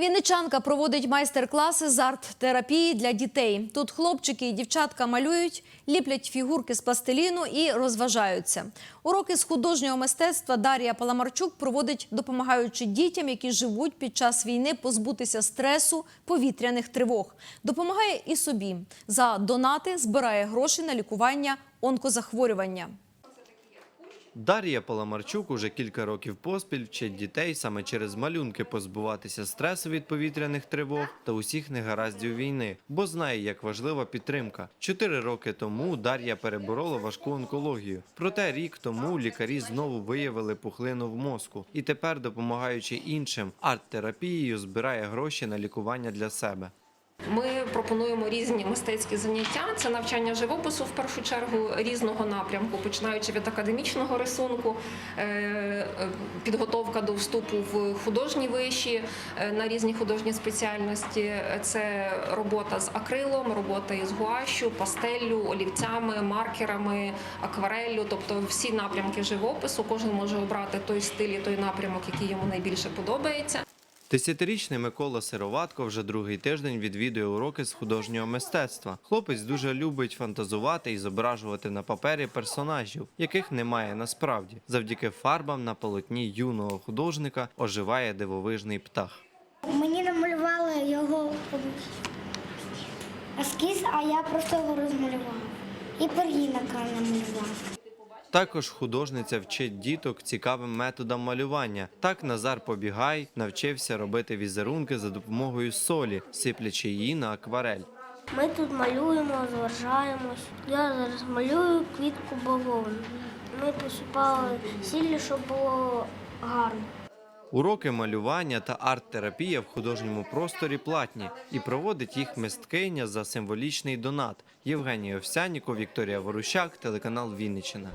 Вінничанка проводить майстер-класи з арт-терапії для дітей. Тут хлопчики і дівчатка малюють, ліплять фігурки з пластиліну і розважаються. Уроки з художнього мистецтва Дар'я Паламарчук проводить, допомагаючи дітям, які живуть під час війни, позбутися стресу, повітряних тривог. Допомагає і собі. За донати збирає гроші на лікування онкозахворювання. Дар'я Паламарчук уже кілька років поспіль вчить дітей саме через малюнки позбуватися стресу від повітряних тривог та усіх негараздів війни, бо знає, як важлива підтримка. Чотири роки тому Дар'я переборола важку онкологію. Проте рік тому лікарі знову виявили пухлину в мозку і тепер, допомагаючи іншим арт-терапією, збирає гроші на лікування для себе. Ми пропонуємо різні мистецькі заняття. Це навчання живопису в першу чергу різного напрямку, починаючи від академічного рисунку, е, підготовка до вступу в художні виші е, на різні художні спеціальності. Це робота з акрилом, робота із гуашю, пастеллю, олівцями, маркерами, аквареллю, тобто всі напрямки живопису. Кожен може обрати той стиль і той напрямок, який йому найбільше подобається. Десятирічний Микола Сироватко вже другий тиждень відвідує уроки з художнього мистецтва. Хлопець дуже любить фантазувати і зображувати на папері персонажів, яких немає насправді. Завдяки фарбам на полотні юного художника оживає дивовижний птах. Мені намалювали його ескіз, а я просто його розмалювала. І пергінака намалювала. Також художниця вчить діток цікавим методам малювання. Так Назар Побігай навчився робити візерунки за допомогою солі, сиплячи її на акварель. Ми тут малюємо, зважаємось. Я зараз малюю квітку бавовни. Ми посипали сіллю, щоб було гарно. Уроки малювання та арт-терапія в художньому просторі платні і проводить їх мисткиня за символічний донат. Євгенія Овсяніков, Вікторія Ворущак, телеканал Вінниччина.